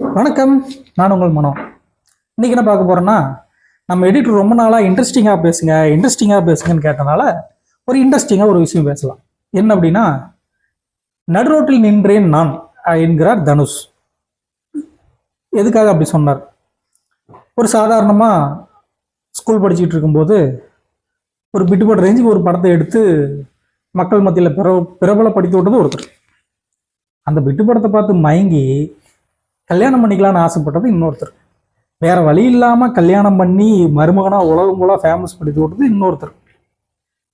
வணக்கம் நான் உங்கள் மனோ. இன்னைக்கு என்ன பார்க்க போறேன்னா நம்ம எடிட்டர் ரொம்ப நாளாக இன்ட்ரெஸ்டிங்காக பேசுங்க இன்ட்ரெஸ்டிங்காக பேசுங்கன்னு கேட்டனால ஒரு இன்ட்ரெஸ்டிங்காக ஒரு விஷயம் பேசலாம். என்ன அப்படின்னா நடுரோட்டில் நின்றேன் நான் என்கிறார் தனுஷ். எதுக்காக அப்படி சொன்னார்? ஒரு சாதாரணமாக ஸ்கூல் படிச்சுட்டு இருக்கும்போது ஒரு பிட்டுபாடு ரேஞ்சுக்கு ஒரு படத்தை எடுத்து மக்கள் மத்தியில் பிர பிரபலப்படுத்தி விட்டது ஒருத்தர். அந்த பிட்டு படத்தை பார்த்து மயங்கி கல்யாணம் பண்ணிக்கலாம்னு ஆசைப்பட்டது இன்னொருத்தர். வேற வழி இல்லாமல் கல்யாணம் பண்ணி மருமகனாக உலகம் பூரா ஃபேமஸ் படுத்தி விட்டது இன்னொருத்தர்.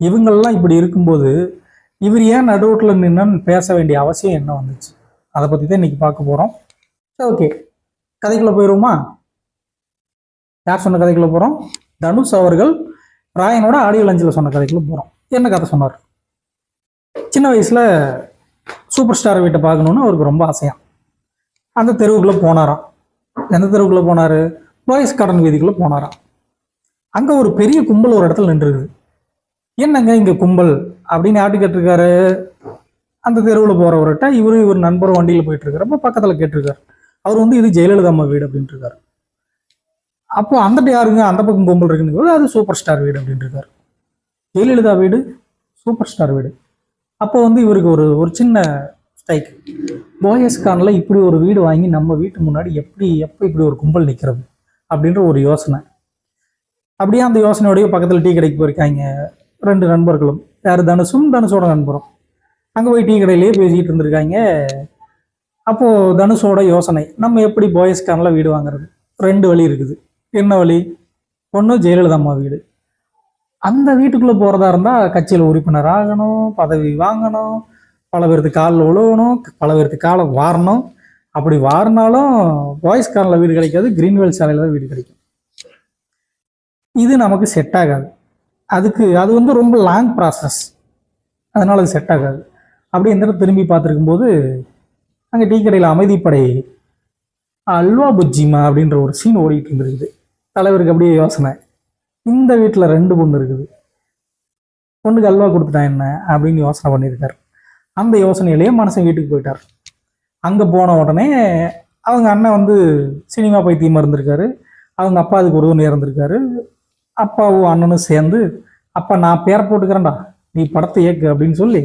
இவங்கள்லாம் இப்படி இருக்கும்போது இவர் ஏன் நடுவோட்டில் நின்னு பேச வேண்டிய அவசியம் என்ன வந்துச்சு? அதை பற்றி தான் இன்னைக்கு பார்க்க போகிறோம் ஓகே கதைக்குள்ளே போயிடுவோமா யார் சொன்ன கதைக்குள்ளே போகிறோம் தனுஷ் அவர்கள் ராயனோட ஆடியோ லஞ்சில் சொன்ன கதைக்குள்ளே போகிறோம் என்ன கதை சொன்னார்? சின்ன வயசில் சூப்பர் ஸ்டார் வீட்டை பார்க்கணுன்னு அவருக்கு ரொம்ப ஆசையாக அந்த தெருவுக்குள்ளே போனாராம். எந்த தெருவுக்குள்ளே போனார்? பாய்ஸ் கடன் வீதிக்குள்ளே போனாராம். அங்கே ஒரு பெரிய கும்பல் ஒரு இடத்துல நின்றுருக்குது என்னங்க இங்கே கும்பல்? அப்படின்னு ஆட்டு கேட்டிருக்காரு? அந்த தெருவில் போகிறவர்கிட்ட இவர் இவர் நண்பர் வண்டியில் போயிட்டு இருக்காரு பக்கத்தில் கேட்டிருக்காரு. அவர் வந்து இது ஜெயலலிதா அம்மா வீடு அப்படின்ட்டு இருக்காரு அப்போ அந்தட்டு யாருங்க? அந்த பக்கம் கும்பல் இருக்குன்னு அது சூப்பர் ஸ்டார் வீடு அப்படின்ட்டு இருக்காரு ஜெயலலிதா வீடு சூப்பர் ஸ்டார் வீடு. அப்போ வந்து இவருக்கு ஒரு ஒரு சின்ன ஸ்ட்ரைக் போயஸ்கானில் இப்படி ஒரு வீடு வாங்கி நம்ம வீட்டு முன்னாடி எப்படி எப்போ இப்படி ஒரு கும்பல் நிற்கிறது அப்படின்ற ஒரு யோசனை. அப்படியே அந்த யோசனையோடய பக்கத்தில் டீ கடைக்கு போயிருக்காங்க ரெண்டு நண்பர்களும். யார்? தனுஷும் தனுஷோட நண்பரும். அங்கே போய் டீ கடையிலேயே பேசிக்கிட்டு இருந்திருக்காங்க. அப்போது தனுஷோட யோசனை நம்ம எப்படி போயஸ்கானில் வீடு வாங்குறது? ரெண்டு வழி இருக்குது. என்ன வழி? ஒன்று ஜெயலலிதா அம்மா வீடு. அந்த வீட்டுக்குள்ளே போகிறதா இருந்தால் கட்சியில் உறுப்பினர் ஆகணும் பதவி வாங்கணும் பல பேருக்கு காலில் உழுவணும் பல பேருக்கு காலை வாரணும். அப்படி வாரினாலும் பாய்ஸ் கார்னில் வீடு கிடைக்காது கிரீன்வேல் சாலையில் தான் வீடு கிடைக்கும். இது நமக்கு செட் ஆகாது. அதுக்கு அது வந்து ரொம்ப லாங் ப்ராசஸ் அதனால் அது செட் ஆகாது. அப்படி இந்த இடத்துல திரும்பி பார்த்துருக்கும்போது அங்கே டீ கடையில் அமைதிப்படை அல்வா புஜ்ஜிமா அப்படின்ற ஒரு சீன் ஓடிட்டு இருந்திருக்குது. தலைவருக்கு அப்படியே யோசனை. இந்த வீட்டில் ரெண்டு பொண்ணு இருக்குது. பொண்ணுக்கு அல்வா கொடுத்துட்டான் என்ன அப்படின்னு யோசனை பண்ணியிருக்காரு. அந்த யோசனையிலேயே மனசன் வீட்டுக்கு போயிட்டார். அங்கே போன உடனே அவங்க அண்ணன் வந்து சினிமா பைத்தியமாக இருந்திருக்காரு அவங்க அப்பா அதுக்கு உறுதுணையாக இருந்திருக்காரு அப்பாவும் அண்ணனும் சேர்ந்து அப்பா நான் பேரை போட்டுக்கிறேன்டா. நீ படத்தை இயக்கு அப்படின்னு சொல்லி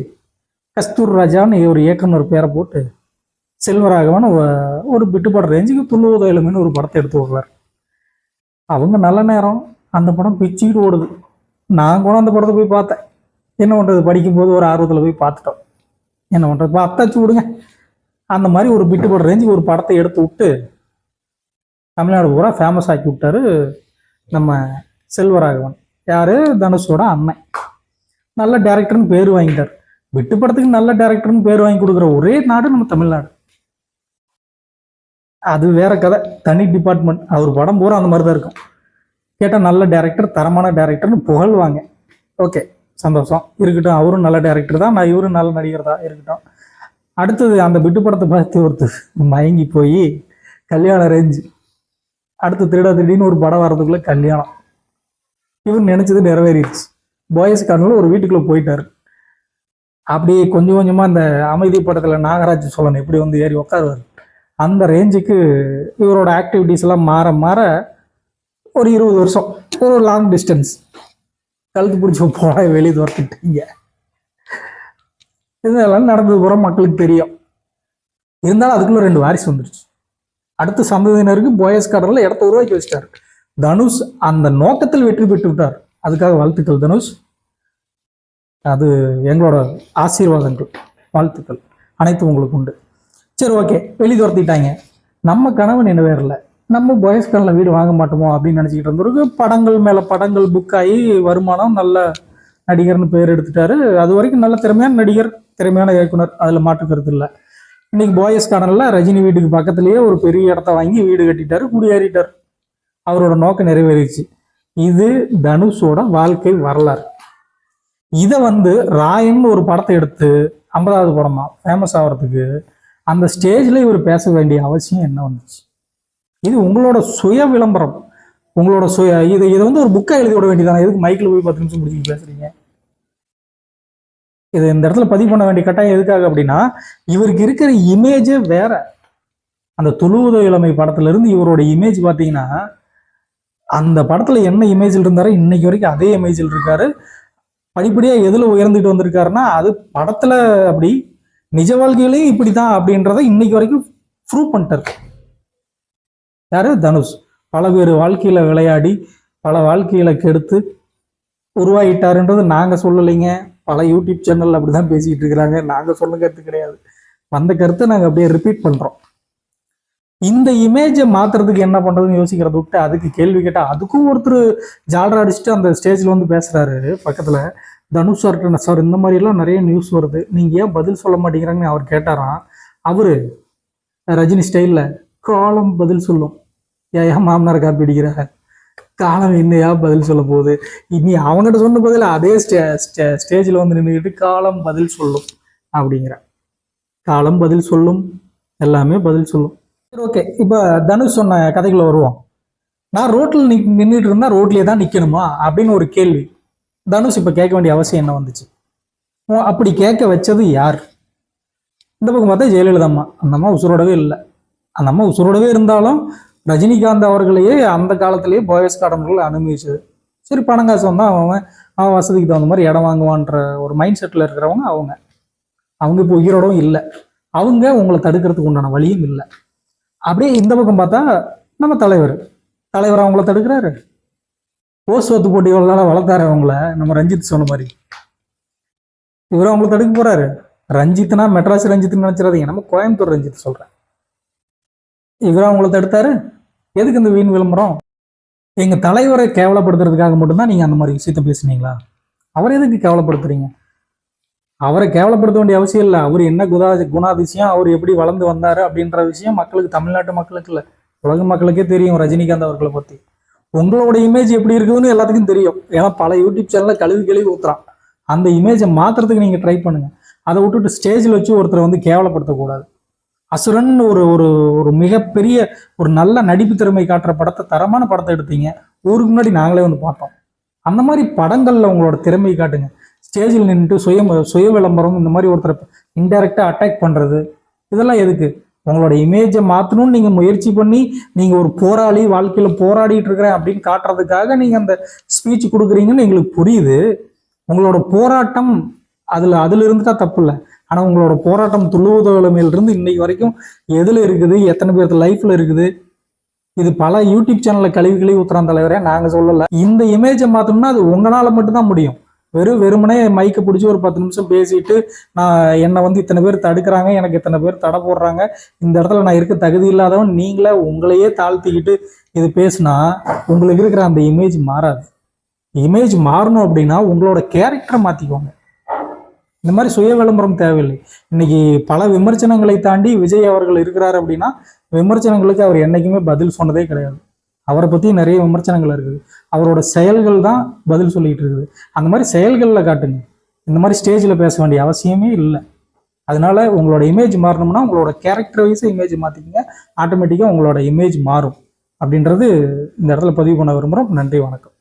கஸ்தூர் ராஜான்னு ஒரு இயக்குனர் பேரை போட்டு செல்வராகவன் ஒரு பிட்டுப்பட ரேஞ்சுக்கு துள்ளுவதையிலுமேனு ஒரு படத்தை எடுத்து விடுறார். அவங்க நல்ல நேரம். அந்த படம் பிச்சுக்கிட்டு ஓடுது. நான் கூட அந்த படத்தை போய் பார்த்தேன். என்ன பண்ணுறது படிக்கும்போது ஒரு ஆர்வத்தில் போய் பார்த்துட்டோம். என்ன பண்ணுறது அத்தாச்சு விடுங்க. அந்த மாதிரி ஒரு பிட்டு போடுற ரேஞ்சுக்கு ஒரு படத்தை எடுத்து விட்டு தமிழ்நாடு பூரா ஃபேமஸ் ஆக்கி விட்டாரு நம்ம செல்வராகவன். யார்? தனுஷோட அண்ணன். நல்ல டேரக்டர்னு பேர் வாங்கிட்டார். விட்டு படத்துக்கு நல்ல டேரக்டர்னு பேர் வாங்கி கொடுக்குற ஒரே நாடு நம்ம தமிழ்நாடு. அது வேற கதை. தனி டிபார்ட்மெண்ட் அவர் படம் பூரா அந்த மாதிரி தான் இருக்கும். கேட்டால் நல்ல டேரக்டர் தரமான டேரக்டர்னு புகழ்வாங்க. ஓகே சந்தோஷம். இருக்கட்டும் அவரும் நல்ல டேரக்டர் தான். நான் இவரும் நல்ல நடிகர் தான். இருக்கட்டும். அடுத்தது அந்த பிட்டு படத்தை பார்த்து ஒருத்தர் மயங்கி போய் கல்யாண ரேஞ்ச் அடுத்து திருடா திடீர்னு ஒரு படம் வர்றதுக்குள்ள கல்யாணம். இவர் நினச்சது நிறைவேறிடுச்சு. பாய்ஸ் கார்னில் ஒரு வீட்டுக்குள்ளே போயிட்டார். அப்படியே கொஞ்சம் கொஞ்சமாக அந்த அமைதி படத்தில் நாகராஜ் சோழன் எப்படி வந்து ஏறி உட்காருவார் அந்த ரேஞ்சுக்கு இவரோட ஆக்டிவிட்டீஸ் எல்லாம் மாற மாற ஒரு இருபது வருஷம். ஒரு லாங் டிஸ்டன்ஸ் கழுத்து பிடிச்சி போன வெளியே துரத்துட்டீங்க. இதெல்லாம் நடந்தது பூரா மக்களுக்கு தெரியும். இருந்தாலும் அதுக்குள்ள ரெண்டு வாரிசு வந்துருச்சு. அடுத்த சந்ததியினருக்கு போயஸ் கார்டரில் இடத்த உருவாக்கி வச்சிட்டாரு. தனுஷ் அந்த நோக்கத்தில் வெற்றி பெற்று விட்டார். அதுக்காக வாழ்த்துக்கள் தனுஷ். அது எங்களோட ஆசீர்வாதங்கள் வாழ்த்துக்கள். அனைத்தும் உங்களுக்கு உண்டு. சரி ஓகே வெளி துரத்திட்டாங்க. நம்ம கனவு நிறைவேறல நம்ம பாய்ஸ்கனில் வீடு வாங்க மாட்டோமோ அப்படின்னு நினச்சிக்கிட்டு இருந்தவருக்கு படங்கள் மேலே படங்கள் புக் ஆகி வருமானம் நல்ல நடிகர்னு பேர் எடுத்துட்டாரு. அது வரைக்கும் நல்ல திறமையான நடிகர் திறமையான இயக்குனர். அதில் மாற்றுக்கிறது இல்லை. இன்னைக்கு பாய்ஸ் கார்டனில் ரஜினி வீட்டுக்கு பக்கத்துலேயே ஒரு பெரிய இடத்த வாங்கி வீடு கட்டிட்டாரு குடியேறிட்டார். அவரோட நோக்கம் நிறைவேறிடுச்சு இது தனுஷோட வாழ்க்கை வரலாறு. இதை வந்து ராயன் ஒரு படத்தை எடுத்து ஐம்பதாவது படமா ஃபேமஸ் ஆகிறதுக்கு அந்த ஸ்டேஜில் இவர் பேச வேண்டிய அவசியம் என்ன வந்துச்சு? இது உங்களோட சுய விளம்பரம். உங்களோட சுய இது இதை வந்து ஒரு புக்கை எழுதி விட வேண்டியதானே எதுக்கு மைக்கில் போய் பத்து நிமிஷம் முடிச்சு பேசுறீங்க? இது இந்த இடத்துல பதிவு பண்ண வேண்டிய கட்டாயம் எதுக்காக அப்படின்னா இவருக்கு இருக்கிற இமேஜே வேற. அந்த துளுவுத இளமை படத்துல இருந்து இவரோட இமேஜ் பார்த்தீங்கன்னா அந்த படத்துல என்ன இமேஜில் இருந்தாரோ இன்னைக்கு வரைக்கும் அதே இமேஜில் இருக்காரு. படிப்படியா எதுல உயர்ந்துட்டு வந்திருக்காருன்னா அது படத்துல அப்படி நிஜ வாழ்க்கையிலையும் இப்படிதான் அப்படின்றத இன்னைக்கு வரைக்கும் ப்ரூவ் பண்ணிட்டாரு. யாரு? தனுஷ். பல பேர் வாழ்க்கையில் விளையாடி பல வாழ்க்கையில் கெடுத்து உருவாகிட்டாருன்றது நாங்கள் சொல்லலைங்க. பல யூடியூப் சேனல் அப்படி தான் பேசிகிட்டு இருக்கிறாங்க. நாங்கள் சொல்ல கருத்து கிடையாது. வந்த கருத்தை நாங்கள் அப்படியே ரிப்பீட் பண்ணுறோம் இந்த இமேஜை மாத்துறதுக்கு என்ன பண்ணுறதுன்னு யோசிக்கிறத விட்டு அதுக்கு கேள்வி கேட்டால் அதுக்கும் ஒருத்தர் ஜாலர் அடிச்சுட்டு அந்த ஸ்டேஜில் வந்து பேசுகிறாரு பக்கத்தில் தனுஷ் சார் சார் இந்த மாதிரிலாம் நிறைய நியூஸ் வருது. நீங்கள் ஏன் பதில் சொல்ல மாட்டேங்கிறாங்கன்னு அவர் கேட்டாராம். அவர் ரஜினி ஸ்டைலில் காலம் பதில் சொல்லும். ஏன் மாமனார் காப்பி அடிக்கிற? காலம் என்னையா பதில் சொல்ல போகுது? இனி அவங்ககிட்ட சொன்ன பதில் அதே ஸ்டே ஸ்டே- ஸ்டேஜ்ல வந்து நின்றுக்கிட்டு காலம் பதில் சொல்லும் அப்படிங்கிற. காலம் பதில் சொல்லும் எல்லாமே பதில் சொல்லும். சரி ஓகே இப்போ தனுஷ் சொன்ன கதைக்குள்ள வருவோம். நான் ரோட்டில் நிக் நின்றுட்டு இருந்தால் ரோட்லயே தான் நிக்கணுமா? அப்படின்னு ஒரு கேள்வி. தனுஷ் இப்போ கேட்க வேண்டிய அவசியம் என்ன வந்துச்சு? ஓ, அப்படி கேட்க வச்சது யார்? இந்த பக்கம் பார்த்தா ஜெயலலிதா அம்மா. அந்த அம்மா உசுரோடவே இல்லை. அந்த அம்மா உசுரோடவே இருந்தாலும் ரஜினிகாந்த் அவர்களையே அந்த காலத்திலேயே போயஸ் கார்டன்கள் அனுமதிச்சது. சரி பணம் காசு வந்தால் அவன் அவன் வசதிக்கு தகுந்த மாதிரி இடம் வாங்குவான்ற ஒரு மைண்ட் செட்டில் இருக்கிறவங்க அவங்க. அவங்க இப்போ உயிரோடவும் இல்லை. அவங்க உங்களை தடுக்கிறதுக்கு உண்டான வழியும் இல்லை. அப்படியே இந்த பக்கம் பார்த்தா நம்ம தலைவர். தலைவர் அவங்கள தடுக்கிறாரு. ஓஸ் சொத்து இவ்வளோ வளர்த்தாரு அவங்கள. நம்ம ரஞ்சித் சொன்ன மாதிரி. இவரும் அவங்கள தடுக்க போறாரு. ரஞ்சித்னா மெட்ராஸ் ரஞ்சித்னு நினச்சிடாதீங்க. நம்ம கோயம்புத்தூர் ரஞ்சித் சொல்கிறேன் இவர் அவங்கள தடுத்தாரு. எதுக்கு இந்த வீண் விளம்பரம்? எங்க தலைவரை கேவலப்படுத்துறதுக்காக மட்டும்தான் நீங்க அந்த மாதிரி விஷயத்த பேசுனீங்களா? அவரை எதுக்கு கேவலப்படுத்துறீங்க? அவரை கேவலப்படுத்த வேண்டிய அவசியம் இல்லை. அவர் என்ன குதா குணாதிசயம் அவர் எப்படி வளர்ந்து வந்தார் அப்படின்ற விஷயம் மக்களுக்கு தமிழ்நாட்டு மக்களுக்கு இல்லை. உலக மக்களுக்கே தெரியும் ரஜினிகாந்த் அவர்களை பற்றி உங்களோட இமேஜ் எப்படி இருக்குதுன்னு எல்லாத்துக்கும் தெரியும். ஏன்னா பல யூடியூப் சேனலில் கழுவி கழுவி ஊத்துறான். அந்த இமேஜை மாத்துறதுக்கு நீங்கள் ட்ரை பண்ணுங்கள் அதை விட்டுட்டு ஸ்டேஜில் வச்சு ஒருத்தரை வந்து கேவலப்படுத்தக்கூடாது. அசுரன் ஒரு ஒரு ஒரு மிகப்பெரிய ஒரு நல்ல நடிப்பு திறமை காட்டுற படத்தை தரமான படத்தை எடுத்தீங்க. ஊருக்கு முன்னாடி நாங்களே வந்து பார்த்தோம். அந்த மாதிரி படங்களில் உங்களோட திறமை காட்டுங்க. ஸ்டேஜில் நின்றுட்டு சுய சுய விளம்பரம் இந்த மாதிரி ஒருத்தரை இன்டெரக்டாக அட்டாக் பண்ணுறது இதெல்லாம் எதுக்கு? உங்களோட இமேஜை மாற்றணும்னு நீங்கள் முயற்சி பண்ணி நீங்கள் ஒரு போராளி வாழ்க்கையில் போராடிட்டு இருக்கிறேன் அப்படின்னு காட்டுறதுக்காக நீங்கள் அந்த ஸ்பீச் கொடுக்குறீங்கன்னு எங்களுக்கு புரியுது. உங்களோட போராட்டம் அதில் அதில் இருந்துட்டா தப்பு இல்லை. ஆனால் உங்களோட போராட்டம் துள்ளுவதோலமையிலிருந்து இன்னைக்கு வரைக்கும் எதில் இருக்குது? எத்தனை பேர்த்து லைஃப்பில் இருக்குது? இது பல யூடியூப் சேனலில் கழிவு கழுவி ஊத்துறான் தலைவரே நாங்கள் சொல்லலை. இந்த இமேஜை மாற்றணும்னா அது உங்களால் மட்டும்தான் முடியும். வெறும் வெறுமனே மைக்கை பிடிச்சி ஒரு பத்து நிமிஷம் பேசிட்டு நான் என்னை வந்து இத்தனை பேர் தடுக்கிறாங்க எனக்கு இத்தனை பேர் தடை போடுறாங்க இந்த இடத்துல நான் இருக்க தகுதி இல்லாதவன் நீங்களே உங்களையே தாழ்த்திக்கிட்டு இது பேசுனா உங்களுக்கு இருக்கிற அந்த இமேஜ் மாறாது. இமேஜ் மாறணும் அப்படின்னா உங்களோட கேரக்டரை மாற்றிக்கோங்க இந்த மாதிரி சுய விளம்பரம் தேவையில்லை. இன்னைக்கு பல விமர்சனங்களை தாண்டி விஜய் அவர்கள் இருக்கிறார் அப்படின்னா விமர்சனங்களுக்கு அவர் என்றைக்குமே பதில் சொன்னதே கிடையாது. அவரை பற்றி நிறைய விமர்சனங்கள் இருக்குது. அவரோட செயல்கள் தான் பதில் சொல்லிகிட்டு இருக்குது. அந்த மாதிரி செயல்களில் காட்டுங்க. இந்த மாதிரி ஸ்டேஜில் பேச வேண்டிய அவசியமே இல்லை. அதனால உங்களோட இமேஜ் மாறணும்னா உங்களோட கேரக்டர் வைஸ் இமேஜ் மாற்றிக்கிங்க ஆட்டோமேட்டிக்காக உங்களோட இமேஜ் மாறும். அப்படின்றது இந்த இடத்துல பதிவு பண்ண விரும்புகிறோம் நன்றி வணக்கம்.